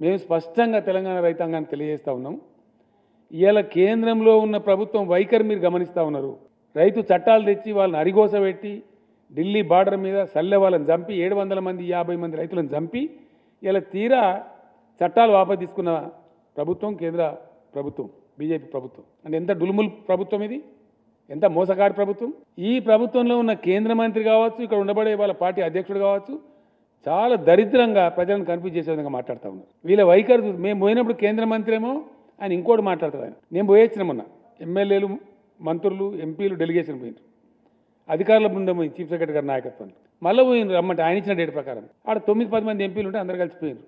మేము స్పష్టంగా తెలంగాణ రైతాంగాన్ని తెలియజేస్తూ ఉన్నాం. ఇవాళ కేంద్రంలో ఉన్న ప్రభుత్వం వైఖరి మీరు గమనిస్తూ ఉన్నారు. రైతు చట్టాలు తెచ్చి వాళ్ళని అరిగోస పెట్టి ఢిల్లీ బార్డర్ మీద సల్లె వాళ్ళని చంపి ఏడు వందల మంది యాభై మంది రైతులను చంపి ఇలా తీరా చట్టాలు వాపసు తీసుకున్న ప్రభుత్వం కేంద్ర ప్రభుత్వం బీజేపీ ప్రభుత్వం. అంటే ఎంత డులుముల్ ప్రభుత్వం ఇది? ఎంత మోసకారి ప్రభుత్వం? ఈ ప్రభుత్వంలో ఉన్న కేంద్ర మంత్రి కావచ్చు ఇక్కడ ఉండబడే వాళ్ళ పార్టీ అధ్యక్షుడు కావచ్చు చాలా దరిద్రంగా ప్రజలను కన్ఫ్యూజ్ చేసే విధంగా మాట్లాడుతూ ఉన్నారు. వీళ్ళ వైఖరి మేము పోయినప్పుడు కేంద్ర మంత్రి ఏమో ఆయన ఇంకోటి మాట్లాడతారు ఆయన. నేను పోయొచ్చిన మొన్న ఎమ్మెల్యేలు మంత్రులు ఎంపీలు డెలిగేషన్ పోయినారు. అధికారుల బృందం చీఫ్ సెక్రటరీ గారి నాయకత్వం మళ్ళీ పోయినారు రమ్మంటే ఆయన ఇచ్చిన డేట్ ప్రకారం. ఆడ తొమ్మిది పది మంది ఎంపీలు ఉంటే అందరు కలిసిపోయినారు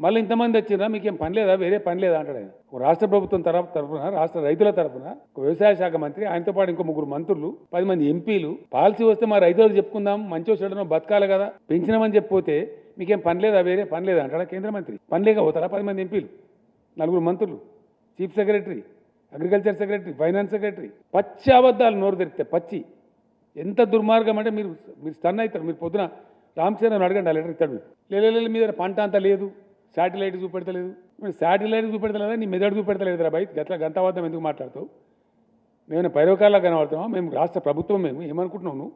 మళ్ళీ ఇంతమంది వచ్చినా మీకేం పని లేదా? వేరే పని లేదా? అంటాడు ఆయన. ఒక రాష్ట్ర ప్రభుత్వం తరఫు తరఫున రాష్ట్ర రైతుల తరఫున ఒక వ్యవసాయ శాఖ మంత్రి ఆయనతో పాటు ఇంకో ముగ్గురు మంత్రులు పది మంది ఎంపీలు పాలసీ వస్తే మా రైతులకు చెప్పుకుందాం మంచి చెడునో బతకాలి కదా పెంచినామని చెప్పిపోతే మీకేం పని లేదా? వేరే పని లేదా? అంటాడా కేంద్ర మంత్రి. పని లేక పోతారా పది మంది ఎంపీలు నలుగురు మంత్రులు chief secretary agriculture secretary finance secretary. పచ్చి అబద్ధాలు నోరు తెరిస్తే పచ్చి. ఎంత దుర్మార్గం అంటే మీరు మీరు స్టన్ అవుతారు. మీరు పొద్దున రామచంద్రన్ అడగండి ఆ లెటర్ ఇస్తాడు లేదు మీద పంట అంతా లేదు. శాటిలైట్ చూపెడతలేదు. శాటిలైట్ చూపెడతలేదా? నీ మెదడు చూపెడతలేదు రా బయట గట్ల గంటవాదం ఎందుకు మాట్లాడతావు? మేము పైరవకాల్లా కనబడుతున్నాం మేము రాష్ట్ర ప్రభుత్వం మేము. ఏమనుకుంటున్నావు నువ్వు?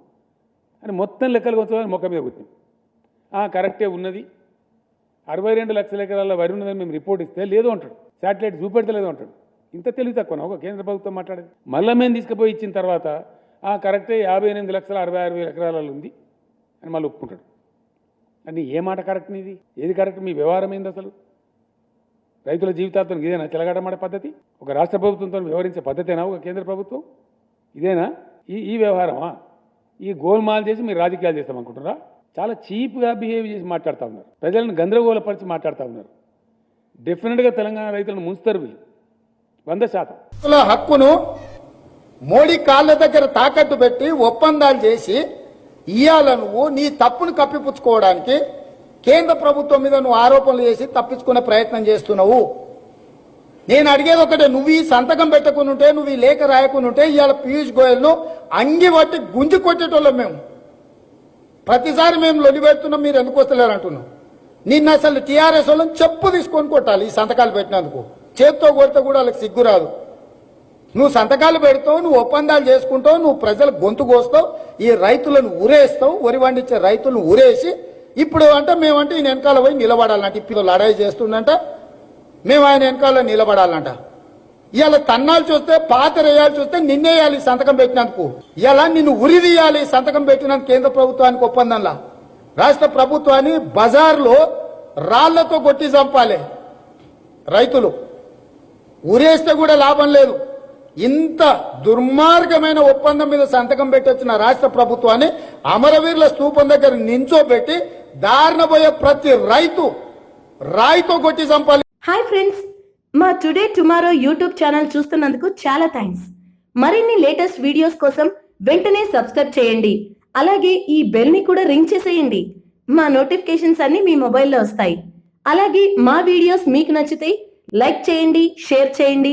అని మొత్తం లెక్కలు కొంచెం మొక్క మీద కూర్చున్నాం కరెక్టే ఉన్నది. అరవై రెండు లక్షల ఎకరాల వరి ఉన్నదని మేము రిపోర్ట్ ఇస్తే లేదు అంటాడు. శాటిలైట్ చూపెడతలేదు అంటాడు. ఇంత తెలివి తక్కువ ఒక కేంద్ర ప్రభుత్వం మాట్లాడేది. మళ్ళీ మేము తీసుకుపోయి ఇచ్చిన తర్వాత కరెక్టే యాభై ఎనిమిది లక్షల అరవై ఆరు వేల ఎకరాలలో ఉంది అని మళ్ళీ ఒప్పుకుంటాడు. అని ఏ మాట కరెక్ట్ నీది? ఏది కరెక్ట్ మీ వ్యవహారం ఏంది అసలు? రైతుల జీవితాలతో ఇదేనా? తెలగడమాడే పద్ధతి? ఒక రాష్ట్ర ప్రభుత్వంతో వ్యవహరించే పద్ధతేనా? ఒక కేంద్ర ప్రభుత్వం? ఇదేనా? ఈ ఈ వ్యవహారమా? ఈ గోల్మాల్ చేసి మీరు రాజకీయాలు చేస్తామనుకుంటున్నారా? చాలా చీప్గా బిహేవ్ చేసి మాట్లాడుతూ ఉన్నారు. ప్రజలను గందరగోళపరిచి మాట్లాడుతూ ఉన్నారు. డెఫినెట్గా తెలంగాణ రైతులను ముంచుతారు వీళ్ళు. వంద శాతం. హక్కును మోడీ కాళ్ళ దగ్గర తాకట్టు పెట్టి ఒప్పందాలు చేసి ఇయ్యాల నువ్వు నీ తప్పును కప్పిపుచ్చుకోవడానికి కేంద్ర ప్రభుత్వం మీద నువ్వు ఆరోపణలు చేసి తప్పించుకునే ప్రయత్నం చేస్తున్నావు. నేను అడిగేది ఒకటే నువ్వు ఈ సంతకం పెట్టకుండా ఉంటే నువ్వు ఈ లేఖ రాయకుండా ఉంటే ఇవాళ పీయూష్ గోయల్ను అంగి పట్టి గుంజి కొట్టేటోళ్ళం మేము. ప్రతిసారి మేము లొలిపెడుతున్నాం మీరు ఎందుకు వస్తలేరు అంటున్నాం నిన్న అసలు టీఆర్ఎస్ వాళ్ళని చెప్పు తీసుకొని కొట్టాలి ఈ సంతకాలు పెట్టినందుకు. చేత్తో కొడితే కూడా వాళ్ళకి సిగ్గు రాదు. నువ్వు సంతకాలు పెడతావు నువ్వు ఒప్పందాలు చేసుకుంటావు నువ్వు ప్రజల గొంతు కోస్తావు ఈ రైతులను ఉరేస్తావు వరి పండించే రైతులను ఉరేసి ఇప్పుడు అంటే మేమంటే ఈయన వెనకాల పోయి నిలబడాలంట ఇప్పుడు లడాయి చేస్తుందంట మేము ఆయన వెనకాల నిలబడాలంట. ఇవాళ తన్నాలు చూస్తే పాత రేయాలు చూస్తే నిన్నేయాలి సంతకం పెట్టినందుకు. ఇలా నిన్ను ఉరిదీయాలి సంతకం పెట్టినందుకు కేంద్ర ప్రభుత్వానికి ఒప్పందంలా. రాష్ట్ర ప్రభుత్వాన్ని బజార్లో రాళ్ళతో కొట్టి చంపాలి రైతులు. ఉరేస్తే కూడా లాభం లేదు. ఇంత దుర్మార్గమైన ఒప్పందం మీద సంతకం పెట్టొచ్చిన రాష్ట్ర ప్రభుత్వాన్ని అమరవీరుల స్థూపం దగ్గర నించోబెట్టి దారిన ప్రతి రైతు రాయితో కొట్టి చంపాలి హాయ్ ఫ్రెండ్స్. మా టుడే టుమారో యూట్యూబ్ ఛానల్ చూస్తున్నందుకు చాలా థ్యాంక్స్. మరిన్ని లేటెస్ట్ వీడియోస్ కోసం వెంటనే సబ్స్క్రైబ్ చేయండి. అలాగే ఈ బెల్ని కూడా రింగ్ చేసేయండి. మా నోటిఫికేషన్స్ అన్ని మీ మొబైల్లో వస్తాయి. అలాగే మా వీడియోస్ మీకు నచ్చితే లైక్ చేయండి షేర్ చేయండి.